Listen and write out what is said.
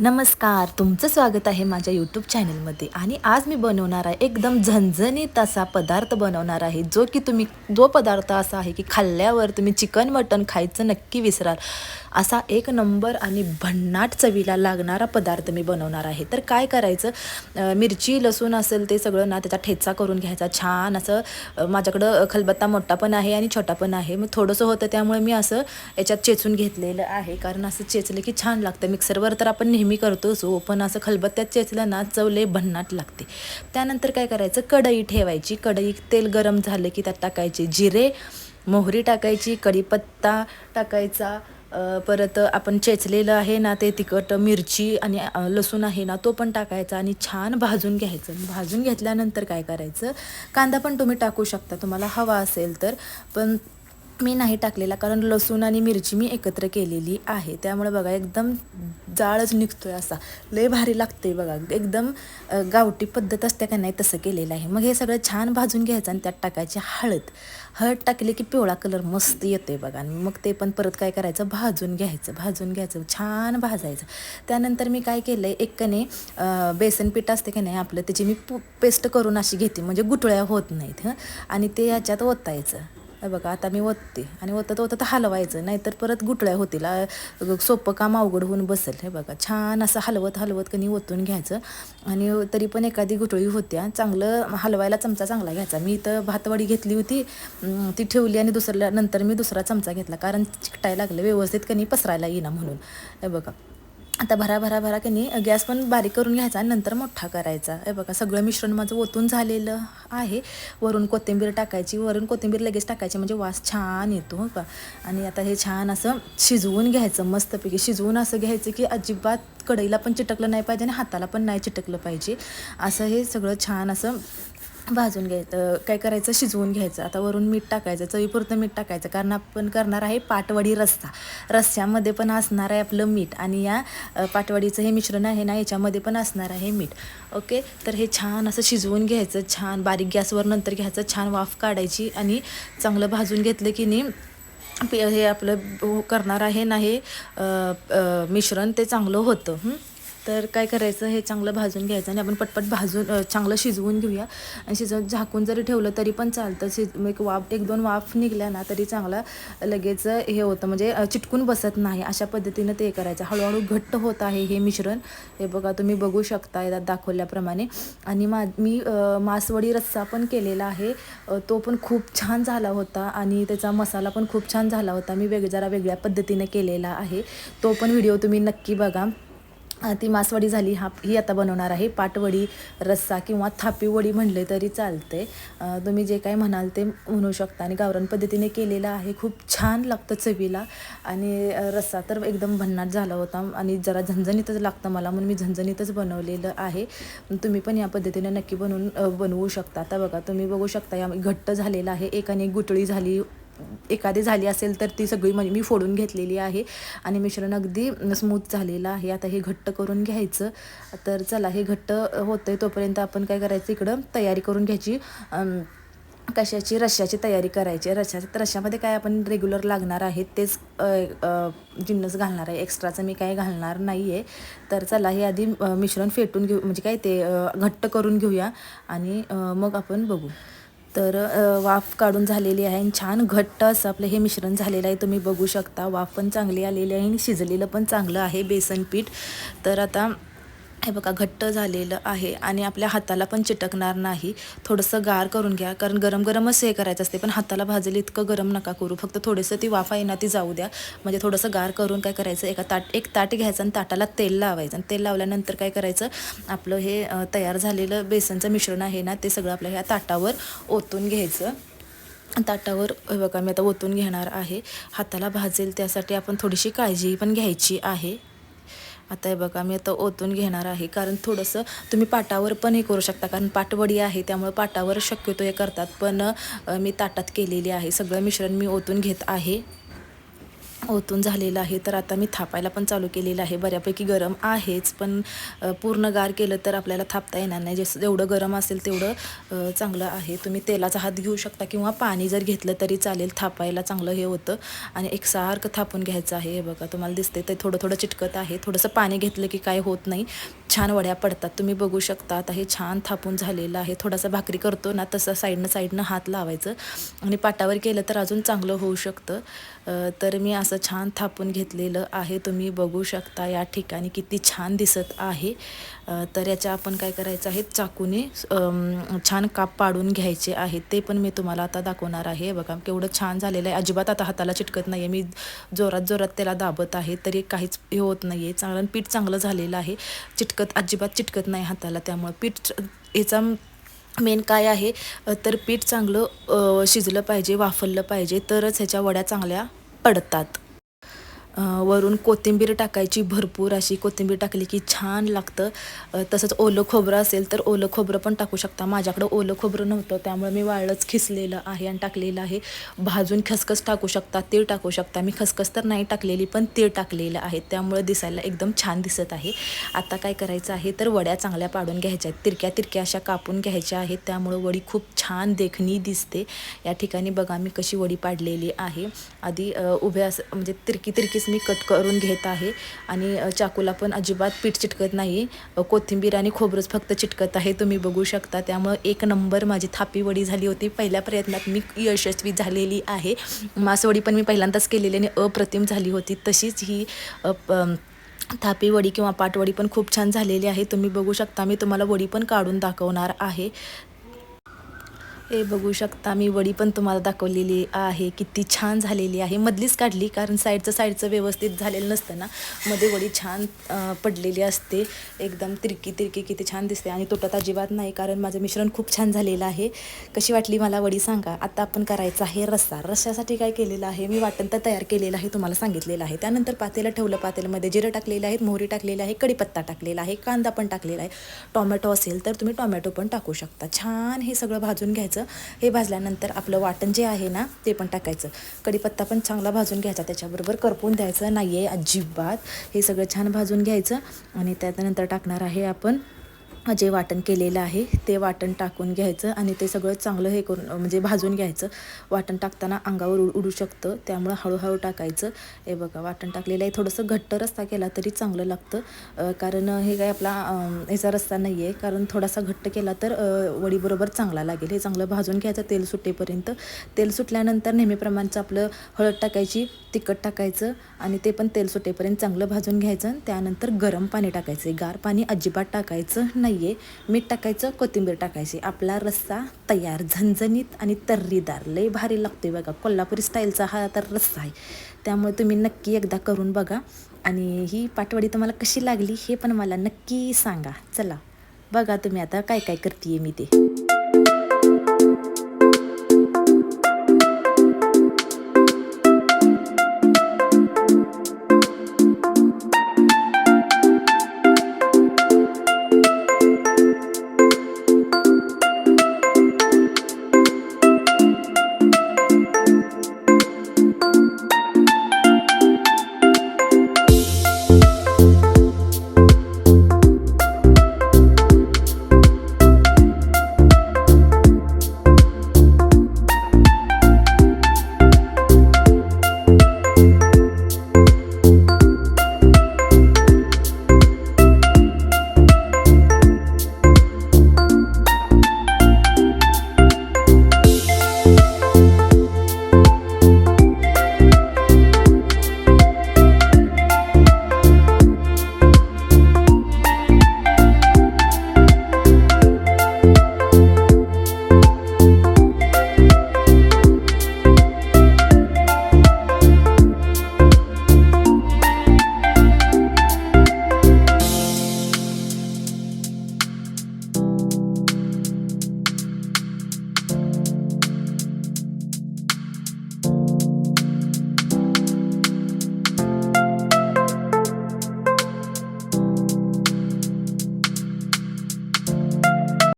नमस्कार तुमचं स्वागत आहे माझ्या यूट्यूब चॅनलमध्ये आणि आज मी बनवणार आहे एकदम झणझणीत असा पदार्थ बनवणार आहे जो की तुम्ही जो पदार्थ असा आहे की खाल्ल्यावर तुम्ही चिकन मटन खायचं नक्की विसराल. असा एक नंबर आणि भन्नाट चवीला लागणारा पदार्थ मी बनवणार आहे. तर काय करायचं? मिरची लसूण असेल ते सगळं ना त्याचा ठेचा करून घ्यायचा. छान असं माझ्याकडं खलबत्ता मोठा पण आहे आणि छोटा पण आहे. मग थोडंसं होतं त्यामुळे मी असं याच्यात चेचून घेतलेलं आहे. कारण असं चेचलं की छान लागतं. मिक्सरवर तर आपण नेहमी करतोच हो पण असं खलबत्त्यात चेचलं ना चवले भन्नाट लागते. त्यानंतर काय करायचं? कढई ठेवायची. कढई तेल गरम झालं की त्यात टाकायचे जिरे मोहरी टाकायची कढीपत्ता टाकायचा परत आपण चेचलेलं आहे ना ते तिखट मिरची आणि लसूण आहे ना तो पण टाकायचा आणि छान भाजून घ्यायचं. भाजून घेतल्यानंतर काय करायचं? कांदा पण तुम्ही टाकू शकता. तुम्हाला हवा असेल तर. पण मी नाही टाकलेला कारण लसूण आणि मिरची मी एकत्र केलेली आहे. त्यामुळे बघा एकदम जाळच निघतो आहे असा. लय भारी लागते बघा. एकदम गावठी पद्धत असते का नाही तसं केलेलं आहे. मग हे सगळं छान भाजून घ्यायचं आणि त्यात टाकायची हळद. हळद टाकली की पिवळा कलर मस्त येतो आहे बघा. आणि मग ते पण परत काय करायचं? भाजून घ्यायचं. भाजून घ्यायचं. छान भाजायचं. त्यानंतर मी काय केलं आहे एक कने बेसन पीठ असते की नाही आपलं त्याची मी पेस्ट करून अशी घेते. म्हणजे गुटळ्या होत नाहीत हं. आणि ते याच्यात ओतायचं. बघा आता मी ओतते आणि ओतत ओतत हलवायचं नाहीतर परत गुटळ्या होतील. सोपं काम अवघड होऊन बसेल. हे बघा छान असं हलवत हलवत कनी ओतून घ्यायचं. आणि तरी पण एखादी गुटळी होत्या चांगलं हलवायला चमचा चांगला घ्यायचा. मी इथं भातवडी घेतली होती ती ठेवली आणि दुसऱ्या नंतर मी दुसरा चमचा घेतला. कारण चिकटायला लागलं व्यवस्थित कनी पसरायला येईना म्हणून. हे बघा. आता भरा भरा भरा कनी गॅस पण बारीक करून घ्यायचा आणि नंतर मोठा करायचा. हे बघा सगळं मिश्रण माझं ओतून झालेलं आहे. वरून कोथिंबीर टाकायची वरून कोथिंबीर लगेच टाकायची म्हणजे वास छान येतो हो का? आणि आता हे छान असं शिजवून घ्यायचं मस्तपैकी शिजवून असं घ्यायचं की अजिबात कढईला पण चिटकलं नाही पाहिजे आणि हाताला पण नाही चिटकलं पाहिजे. असं हे सगळं छान असं भाजून घ्यायचं काय करायचं? शिजवून घ्यायचं. आता वरून मीठ टाकायचं चवीपुरतं मीठ टाकायचं. कारण आपण करणार आहे पाटवडी रस्सा. रस्स्यामध्ये पण असणार आहे आपलं मीठ आणि या पाटवडीचं हे मिश्रण आहे ना याच्यामध्ये पण असणार आहे मीठ. ओके? तर हे छान असं शिजवून घ्यायचं छान बारीक गॅसवर नंतर घ्यायचं छान वाफ काढायची आणि चांगलं भाजून घेतलं की नाही पे- हे आपलं करणार आहे ना हे मिश्रण ते चांगलं होतं. हं? तर काय करायचं हे चांगलं भाजून घ्यायचं आणि आपण पटपट भाजून चांगलं शिजवून घेऊया. आणि शिजवून झाकून जरी ठेवलं तरी पण चालतं. शिज एक वाफ एक दोन वाफ निघल्या ना तरी चांगला लगेच हे होतं. म्हणजे चिटकून बसत नाही. अशा पद्धतीनं ते करायचं. हळूहळू घट्ट होत आहे हे मिश्रण. हे बघा तुम्ही बघू शकता यात दाखवल्याप्रमाणे. आणि मा मी मासवडी रस्सा पण केलेला आहे. तो पण खूप छान झाला होता आणि त्याचा मसाला पण खूप छान झाला होता. मी वेग जरा वेगळ्या पद्धतीने केलेला आहे. तो पण व्हिडिओ तुम्ही नक्की बघा. ती मासवडी झाली हा ही आता बनवणार आहे. पाटवडी रस्सा किंवा थापीवडी म्हणले तरी चालते. तुम्ही जे काय म्हणाल ते म्हणू शकता. आणि गावरान पद्धतीने केलेलं आहे. खूप छान लागतं चवीला. आणि रस्सा तर एकदम भन्नाट झाला होता. आणि जरा झणझणीतच लागतं मला म्हणून मी झणझणीतच बनवलेलं आहे. तुम्ही पण या पद्धतीने नक्की बनवून बनवू शकता. आता बघा तुम्ही बघू शकता या घट्ट झालेलं आहे. एकाने गुटळी झाली. एखादी झाली असेल तर ती सगळी म्हणजे मी फोडून घेतलेली आहे. आणि मिश्रण अगदी स्मूथ झालेलं आहे. आता हे घट्ट करून घ्यायचं. तर चला हे घट्ट होतंय तोपर्यंत आपण काय करायचं इकडं? तयारी करून घ्यायची. कशाची? रश्याची तयारी करायची. रश्या रश्यामध्ये काय आपण रेग्युलर लागणार आहे तेच जिन्नस घालणार आहे. एक्स्ट्राचं मी काय घालणार नाही आहे तर चला हे आधी मिश्रण फेटून घेऊ म्हणजे काय ते घट्ट करून घेऊया. आणि मग आपण बघू. तर वाफ काढून झालेली आहे आणि छान घट्ट असं आपलं हे मिश्रण झालेलं आहे. तुम्ही बघू शकता वाफ पण चांगली आलेली आहे आणि शिजलेलं पण चांगलं आहे बेसन पीठ. तर आता हे बघा घट्ट झालेलं आहे आणि आपल्या हाताला पण चिटकणार नाही. थोडंसं गार करून घ्या कारण गरम गरमच हे करायचं असते पण हाताला भाजेल इतकं गरम नका करू. फक्त थोडंसं ती वाफ आहे ना ती जाऊ द्या. म्हणजे थोडंसं गार करून काय करायचं एका ताट एक ताट घ्यायचं आणि ताटाला तेल लावायचं. आणि तेल लावल्यानंतर काय करायचं आपलं हे तयार झालेलं बेसनचं मिश्रण आहे ना ते सगळं आपल्या ह्या ताटावर ओतून घ्यायचं. ताटावर हे बघा मी आता ओतून घेणार आहे. हाताला भाजेल त्यासाठी आपण थोडीशी काळजी पण घ्यायची आहे. आता हे बघा मी आता ओतून घेणार आहे. कारण थोडंसं तुम्ही पाटावर पण हे करू शकता. कारण पाटवडी आहे त्यामुळे पाटावर शक्यतो हे करतात. पण मी ताटात केलेली आहे. सगळं मिश्रण मी ओतून घेत आहे. ओतून झालेलं आहे. तर आता मी थापायला पण चालू केलेलं आहे. बऱ्यापैकी गरम आहेच पण पूर्ण गार केलं तर आपल्याला थापता येणार नाही. जसं जेवढं गरम असेल तेवढं चांगलं आहे. तुम्ही तेलाचा हात घेऊ शकता किंवा पाणी जर घेतलं तरी चालेल. थापायला चांगलं हे होतं. आणि एकसारखं थापून घ्यायचं आहे. हे बघा तुम्हाला दिसते ते थोडं थोडं चिटकत आहे. थोडंसं पाणी घेतलं की काय होत नाही. छान वड्या पडतात. तुम्ही बघू शकता. आता हे छान थापून झालेलं आहे. थोडासा भाकरी करतो ना तसं साईडनं साईडनं हात लावायचं. आणि पाटावर केलं तर अजून चांगलं होऊ शकतं. तर मी असं छान थापून घेतलेलं आहे. तुम्ही बघू शकता या ठिकाणी किती छान दिसत आहे. तर याच्या आपण काय करायचं आहे? चाकूने छान काप पाडून घ्यायचे आहेत ते पण मी तुम्हाला आता दाखवणार आहे. बघा केवढं छान झालेलं आहे. अजिबात आता हाताला चिटकत नाही आहे मी जोरात जोरात त्याला दाबत आहे. तरी काहीच हे होत नाही आहे चांगलं पीठ चांगलं झालेलं आहे. चिटकत अजिबात चिटकत नाही हाताला. त्यामुळं पीठ याचा मेन काय आहे? तर पीठ चांगलं शिजलं पाहिजे वाफललं पाहिजे. तरच ह्याच्या वड्या चांगल्या पडतात. वरून कोथिंबीर टाकायची भरपूर अशी कोथिंबीर टाकली की छान लागतं. तसंच ओलं खोबरं असेल तर ओलं खोबरं पण टाकू शकता. माझ्याकडं ओलं खोबरं नव्हतं त्यामुळे मी वाळलंच खिसलेलं आहे आणि टाकलेलं आहे. भाजून खसखस टाकू शकता तीळ टाकू शकता. मी खसखस तर नाही टाकलेली पण तीळ टाकलेलं आहे. त्यामुळे दिसायला एकदम छान दिसत आहे. आता काय करायचं आहे तर वड्या चांगल्या पाडून घ्यायच्या आहेत. तिरक्या तिरक्या अशा कापून घ्यायच्या आहेत. त्यामुळं वडी खूप छान देखणी दिसते. या ठिकाणी बघा मी कशी वडी पाडलेली आहे. आधी उभ्या असं म्हणजे तिरकी तिरकी पीसेस मी कट करून घेत आहे. आणि चाकूला पण अजिबात पीठ चिटकत नाही कोथिंबीर आणि खोबरंच फक्त चिटकत आहे. तुम्ही बघू शकता. त्यामुळं एक नंबर माझी थापीवडी झाली होती. पहिल्या प्रयत्नात मी यशस्वी झालेली आहे. मासवडी पण मी पहिल्यांदाच केलेली आणि अप्रतिम झाली होती. तशीच ही अ, प- थापी वडी किंवा पाटवडी पण खूप छान झालेली आहे. तुम्ही बघू शकता. मी तुम्हाला वडी पण काढून दाखवणार आहे. हे बघू शकता मी वडी पण तुम्हाला दाखवलेली आहे. किती छान झालेली आहे. मधलीच काढली कारण साईडचं साईडचं व्यवस्थित झालेलं नसतं ना. मध्ये वडी छान पडलेली असते. एकदम तिरकी तिरकी किती छान दिसते. आणि तोटात अजिबात नाही कारण माझं मिश्रण खूप छान झालेलं आहे. कशी वाटली मला वडी सांगा. आता आपण करायचं आहे रस्सा. रस्स्यासाठी काय केलेलं आहे? मी वाटण तर तयार केलेलं आहे तुम्हाला सांगितलेलं आहे. त्यानंतर पातेलं ठेवलं पातेल्यामध्ये जिरं टाकलेलं आहे मोहरी टाकलेली आहे कढीपत्ता टाकलेला आहे कांदा पण टाकलेला आहे. टोमॅटो असेल तर तुम्ही टोमॅटो पण टाकू शकता. छान हे सगळं भाजून घ्यायचं. हे भाजल्यानंतर आपलं वाटण जे आहे ना ते पण टाकायचं. कढीपत्ता पण चांगला भाजून घ्यायचा त्याच्याबरोबर करपून द्यायचं नाही आहे अजिबात. हे सगळं छान भाजून घ्यायचं आणि त्यानंतर टाकणार आहे आपण जे वाटण केलेलं आहे ते वाटण टाकून घ्यायचं आणि ते सगळं चांगलं हे करून म्हणजे भाजून घ्यायचं. वाटण टाकताना अंगावर उड उडू शकतं त्यामुळं हळूहळू टाकायचं. हे बघा वाटण टाकलेलं आहे. थोडंसं घट्ट रस्ता केला तरी चांगलं लागतं. कारण हे काय आपला ह्याचा रस्ता नाही आहे कारण थोडासा घट्ट केला तर वडीबरोबर चांगला लागेल. हे चांगलं भाजून घ्यायचं तेल सुटेपर्यंत. तेल सुटल्यानंतर नेहमीप्रमाणचं आपलं हळद टाकायची तिखट टाकायचं आणि ते पण तेल सुटेपर्यंत चांगलं भाजून घ्यायचं. त्यानंतर गरम पाणी टाकायचं. गार पाणी अजिबात टाकायचं नाही. नाही आहे मीठ टाकायचं कोथिंबीर टाकायची. आपला रस्सा तयार झणझणीत आणि तर्रीदार. लय भारी लागतोय बघा. कोल्हापुरी स्टाईलचा हा तर रस्सा आहे. त्यामुळे तुम्ही नक्की एकदा करून बघा. आणि ही पाटवडी तुम्हाला कशी लागली हे पण मला नक्की सांगा. चला बघा तुम्ही आता काय काय करते मी ते.